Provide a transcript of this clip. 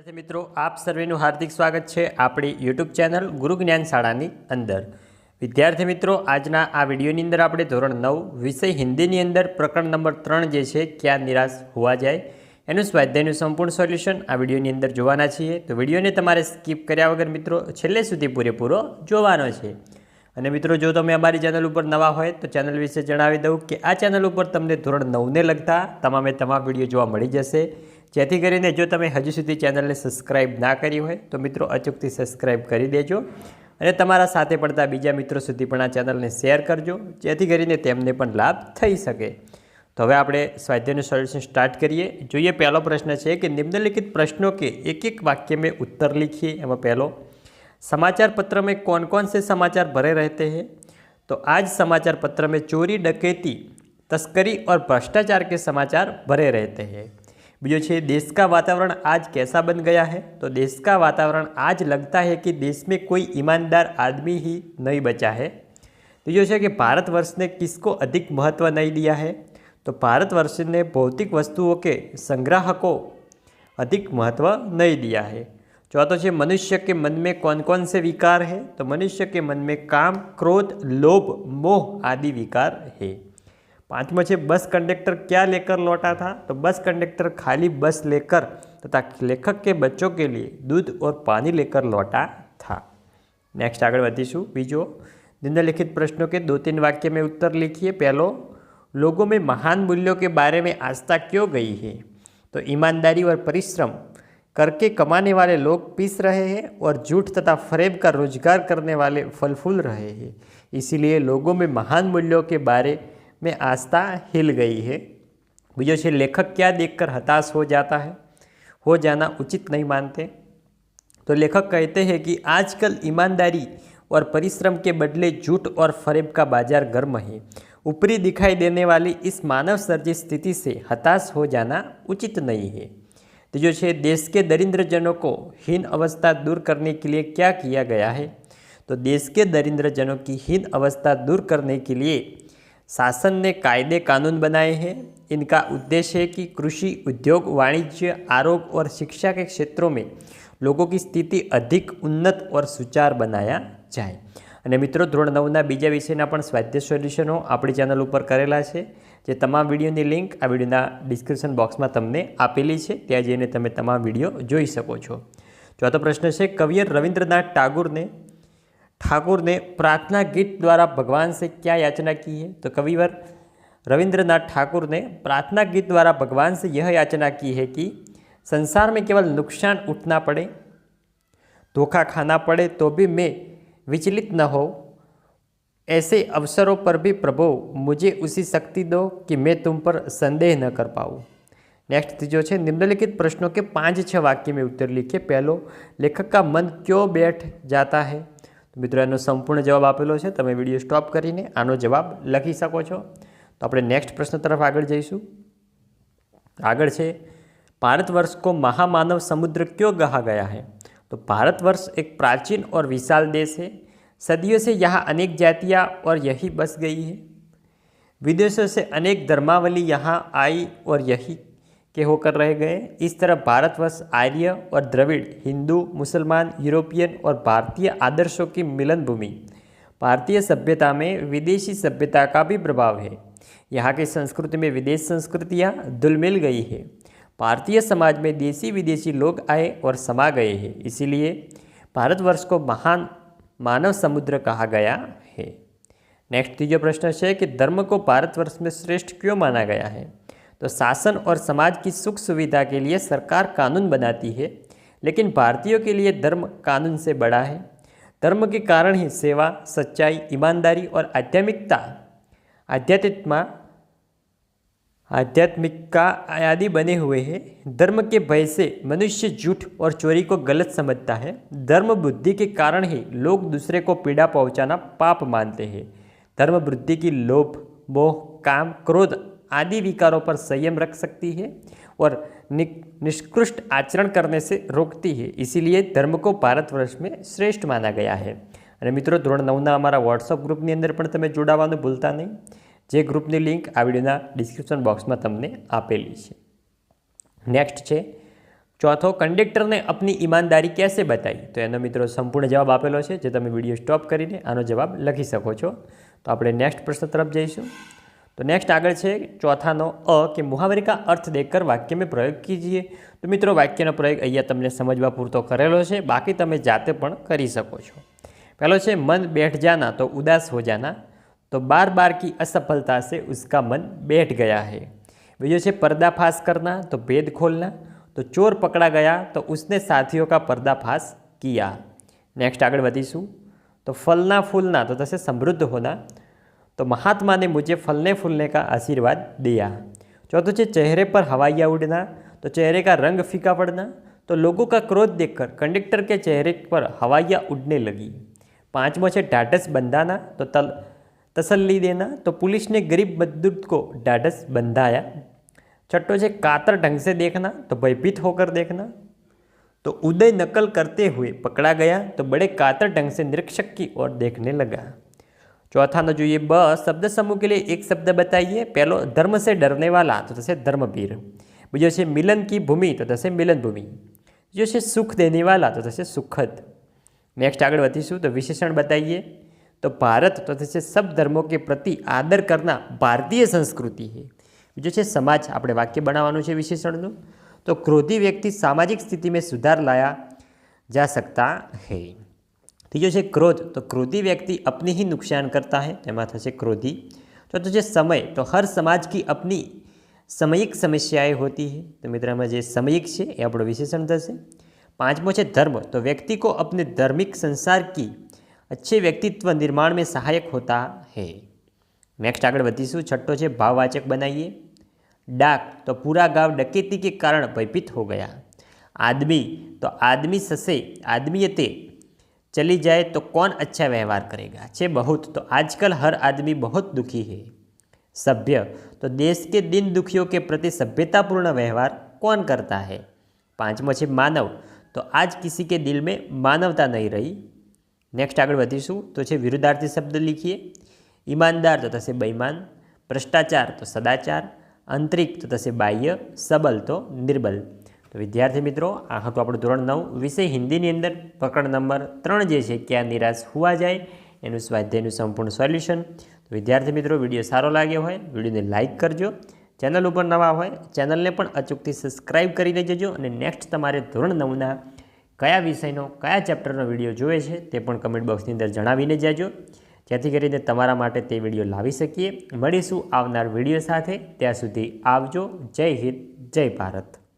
વિદ્યાર્થી મિત્રો, આપ સર્વેનું હાર્દિક સ્વાગત છે આપણી યુટ્યુબ ચેનલ ગુરુ જ્ઞાન શાળાની અંદર. વિદ્યાર્થી મિત્રો, આજના આ વિડીયોની અંદર આપણે ધોરણ નવ, વિષય હિન્દીની અંદર પ્રકરણ નંબર ત્રણ જે છે, ક્યાં નિરાશ હોવા જાય, એનું સ્વાધ્યાયનું સંપૂર્ણ સોલ્યુશન આ વિડીયોની અંદર જોવાના છીએ. તો વિડીયોને તમારે સ્કીપ કર્યા વગર મિત્રો, છેલ્લે સુધી પૂરેપૂરો જોવાનો છે. અને મિત્રો, જો તમે અમારી ચેનલ ઉપર નવા હોય, તો ચેનલ વિશે જણાવી દઉં કે આ ચેનલ ઉપર તમને ધોરણ નવને લગતા તમામે તમામ વીડિયો જોવા મળી જશે. જેથી કરીને જો તમે હજુ સુધી ચેનલને સબસ્ક્રાઇબ ના કરી હોય તો મિત્રો અચૂકથી સબસ્ક્રાઇબ કરી દેજો અને તમારા સાથે પડતા બીજા મિત્રો સુધી પણ આ ચેનલને શેર કરજો જેથી કરીને તેમને પણ લાભ થઈ શકે તો હવે આપણે સ્વાધ્યાયનું સોલ્યુશન સ્ટાર્ટ કરીએ જોઈએ પહેલો પ્રશ્ન છે કે નિમ્નલિખિત प्रश्नों के एक एक वाक्य में उत्तर लिखिए एवं पहलो समाचार पत्र में कौन कौन से समाचार भरे रहते हैं तो आज समाचार पत्र में चोरी डकैती तस्करी और भ्रष्टाचार के समाचार भरे रहते हैं बीजो छे, देश का वातावरण आज कैसा बन गया है? तो देश का वातावरण आज लगता है कि देश में कोई ईमानदार आदमी ही नहीं बचा है। तीजो है कि भारतवर्ष ने किसको अधिक महत्व नहीं दिया है? तो भारतवर्ष ने भौतिक वस्तुओं के संग्राहकों अधिक महत्व नहीं दिया है। चौथो है मनुष्य के मन में कौन कौन से विकार है? तो मनुष्य के मन में काम, क्रोध, लोभ, मोह आदि विकार है। पांचवा है बस कंडक्टर क्या लेकर लौटा था? तो बस कंडक्टर खाली बस लेकर तथा लेखक के बच्चों के लिए दूध और पानी लेकर लौटा था। नेक्स्ट आगे बढ़ीशू बीजो। निम्नलिखित प्रश्नों के दो तीन वाक्य में उत्तर लिखिए। पहलो, लोगों में महान मूल्यों के बारे में आस्था क्यों गई है? तो ईमानदारी और परिश्रम, करके कमाने वाले लोग पीस रहे हैं और झूठ तथा फरेब का रोज़गार करने वाले फल फूल रहे हैं। इसीलिए लोगों में महान मूल्यों के बारे में आस्था हिल गई है। છે लेखक क्या देखकर हताश हो जाता है? हो जाना उचित नहीं मानते। तो लेखक कहते हैं कि आजकल ईमानदारी और परिश्रम के बदले झूठ और फरेब का बाज़ार गर्म है। ऊपरी दिखाई देने वाली इस मानव सर्जित स्थिति से हताश हो जाना उचित नहीं है। तीजो છે देश के दरिद्रजनों को हीन अवस्था दूर करने के लिए क्या किया गया है? तो देश के दरिद्रजनों की हीन अवस्था दूर करने के लिए शासन ने कायदे कानून बनाए हैं इनका उद्देश्य है कि कृषि उद्योग वाणिज्य आरोग्य और शिक्षा के क्षेत्रों में लोगों की स्थिति अधिक उन्नत और सुचार बनाया જાય અને મિત્રો ધોરણ નવના બીજા વિષયના પણ સ્વાધ્યાય સોલ્યુશનો આપણી ચેનલ ઉપર કરેલા છે જે તમામ વિડીયોની લિંક આ વિડીયોના ડિસ્ક્રિપ્શન બોક્સમાં તમને આપેલી છે ત્યાં જઈને તમે તમામ વિડીયો જોઈ શકો છો ચોથો પ્રશ્ન છે કવિયર રવિન્દ્રનાથ ટાગોરને ठाकुर ने प्रार्थना गीत द्वारा भगवान से क्या याचना की है? तो कविवर रविंद्रनाथ ठाकुर ने प्रार्थना गीत द्वारा भगवान से यह याचना की है कि संसार में केवल नुकसान उठना पड़े, धोखा खाना पड़े तो भी मैं विचलित न हो ऐसे अवसरों पर भी प्रभु, मुझे उसी शक्ति दो कि मैं तुम पर संदेह न कर पाऊँ। नेक्स्ट तीजो है निम्नलिखित प्रश्नों के पाँच छः वाक्य में उत्तर लिखिए पहलो, लेखक का मन क्यों बैठ जाता है? મિત્રો એનો સંપૂર્ણ જવાબ આપેલો છે તમે વિડીયો સ્ટોપ કરીને આનો જવાબ લખી શકો છો તો આપણે નેક્સ્ટ પ્રશ્ન તરફ આગળ જઈશું આગળ છે भारतवर्ष को महामानव समुद्र क्यों कहा गया है तो भारतवर्ष एक प्राचीन और विशाल देश है सदियों से यहाँ अनेक जातियाँ और यही बस गई है विदेशों से अनेक धर्मावली यहाँ आई और यही के होकर रह गए। इस तरह भारतवर्ष आर्य और द्रविड़, हिंदू, मुसलमान, यूरोपियन और भारतीय आदर्शों की मिलन भूमि भारतीय सभ्यता में विदेशी सभ्यता का भी प्रभाव है। यहाँ की संस्कृति में विदेश संस्कृतियाँ धुलमिल गई है। भारतीय समाज में देशी विदेशी लोग आए और समा गए हैं। इसीलिए भारतवर्ष को महान मानव समुद्र कहा गया है। नेक्स्ट, तीजो प्रश्न है कि धर्म को भारतवर्ष में श्रेष्ठ क्यों माना गया है? तो शासन और समाज की सुख सुविधा के लिए सरकार कानून बनाती है, लेकिन भारतीयों के लिए धर्म कानून से बड़ा है। धर्म के कारण ही सेवा, सच्चाई, ईमानदारी और आध्यात्मिकता आध्यात्मिकता आध्यात्मिकता आदि बने हुए हैं। धर्म के भय से मनुष्य झूठ और चोरी को गलत समझता है। धर्म बुद्धि के कारण ही लोग दूसरे को पीड़ा पहुंचाना पाप मानते हैं। धर्म बुद्धि की लोभ, मोह, काम, क्रोध आदि विकारों पर संयम रख सकती है और निष्कृष्ट आचरण करने से रोकती है इसीलिए धर्म को भारतवर्ष में શ્રેષ્ઠ માના ગયા છે અને મિત્રો ધોરણ નવના અમારા વોટ્સઅપ ગ્રુપની અંદર પણ તમે જોડાવાનું ભૂલતા નહીં જે ગ્રુપની લિંક આ વિડીયોના ડિસ્ક્રિપ્શન બોક્સમાં તમને આપેલી છે નેક્સ્ટ છે ચોથો કંડક્ટરને અપની ઈમાનદારી कैसे બતાવી તો એનો મિત્રો સંપૂર્ણ જવાબ આપેલો છે જે તમે વિડીયો સ્ટોપ કરીને આનો જવાબ લખી શકો છો તો આપણે નેક્સ્ટ પ્રશ્ન તરફ જઈશું તો નેક્સ્ટ આગળ છે ચોથાનો અ કે મુહાવરી કા અર્થ દેખકર વાક્ય મેં પ્રયોગ કીજીએ. તો મિત્રો, વાક્યનો પ્રયોગ અહીંયા તમને સમજવા પૂરતો કરેલો છે. બાકી તમે જાતે પણ કરી શકો છો. પહેલો છે, મન બેઠ જાના તો ઉદાસ હો જાના. તો બાર બાર કી અસફળતા સે ઉસકા મન બેઠ ગયા હે. બીજો છે, પર્દાફાશ કરના તો ભેદ ખોલના. તો ચોર પકડા ગયા તો ઉસને સાથીઓ કા પર્દાફાશ કિયા. નેક્સ્ટ આગળ વધીશું. તો ફલના ફૂલના તો થશે સમૃદ્ધ હોના. तो महात्मा ने मुझे फलने फूलने का आशीर्वाद दिया। चौथा चे चेहरे पर हवाइया उड़ना तो चेहरे का रंग फीका पड़ना तो लोगों का क्रोध देखकर कंडक्टर के चेहरे पर हवाइया उड़ने लगी। पाँचवा छः डाटस बंधाना तो तल, तसल्ली देना तो पुलिस ने गरीब मजदूर को डाटस बंधाया। छठो है कातर ढंग से देखना तो भयभीत होकर देखना तो उदय नकल करते हुए पकड़ा गया तो बड़े कातर ढंग से निरीक्षक की ओर देखने लगा। ચોથાનો જોઈએ, બ, શબ્દ સમૂહ કે લીએ એક શબ્દ બતાઈએ. પહેલો, ધર્મ સે ડરને વાલા તો થશે ધર્મવીર. બીજો છે મિલન કી ભૂમિ, તો થશે મિલન ભૂમિ બીજો છે સુખ દેને વાલા તો થશે સુખદ. નેક્સ્ટ આગળ વધીશું, તો વિશેષણ બતાઈએ. તો ભારત, તો થશે સબ ધર્મો કે પ્રતિ આદર કરના ભારતીય સંસ્કૃતિ છે બીજો છે સમાજ, આપણે વાક્ય બનાવવાનું છે વિશેષણનું. તો ક્રોધી વ્યક્તિ સામાજિક સ્થિતિ મેં સુધાર લાયા જા સકતા હૈ. ત્રીજો છે ક્રોધ તો ક્રોધી વ્યક્તિ अपनी ही नुकसान करता है તેમાં થશે ક્રોધી ચોથો છે समय તો हर समाज की अपनी समयिक समस्याएं होती है तो મિત્રમાં જે સમયિક છે એ આપણો વિશેષણ થશે પાંચમો છે धर्म तो व्यक्ति को अपने धार्मिक संसार की अच्छे व्यक्तित्व निर्माण में सहायक होता है नेक्स्ट આગળ વધીશું છઠ્ઠો છે ભાવવાચક બનાવીએ डाक तो पूरा गांव डकैती के कारण भयभीत हो गया आदमी तो आदमी ससे आदमीयते चली जाए तो कौन अच्छा व्यवहार करेगा छे बहुत तो आजकल हर आदमी बहुत दुखी है सभ्य तो देश के दिन दुखियों के प्रति सभ्यतापूर्ण व्यवहार कौन करता है પાંચમો છે માનવ તો આજ કિસી કે દિલ में માનવતા નહીં રહી નેક્સ્ટ આગળ વધીશું તો છે વિરુદ્ધાર્થી શબ્દ લીખીએ ઈમાનદાર તો થશે બૈમાન ભ્રષ્ટાચાર તો સદાચાર આંતરિક તો થશે બાહ્ય સબલ તો નિર્બલ તો વિદ્યાર્થી મિત્રો, આ હતું આપણું ધોરણ નવ. વિષય હિન્દીની અંદર પ્રકરણ નંબર ત્રણ જે છે, ક્યાં નિરાશ હોવા જાય, એનું સ્વાધ્યાયનું સંપૂર્ણ સોલ્યુશન. તો વિદ્યાર્થી મિત્રો, વીડિયો સારો લાગ્યો હોય, વિડીયોને લાઇક કરજો. ચેનલ ઉપર નવા હોય, ચેનલને પણ અચૂકથી સબસ્ક્રાઈબ કરીને જજો અને નેક્સ્ટ તમારે ધોરણ નવના કયા વિષયનો, કયા ચેપ્ટરનો વીડિયો જોઈએ છે, તે પણ કમેન્ટ બોક્સની અંદર જણાવીને જાજો. જેથી કરીને તમારા માટે તે વીડિયો લાવી શકીએ. મળીશું આવનાર વીડિયો સાથે. ત્યાં સુધી આવજો. જય હિન્દ, જય ભારત.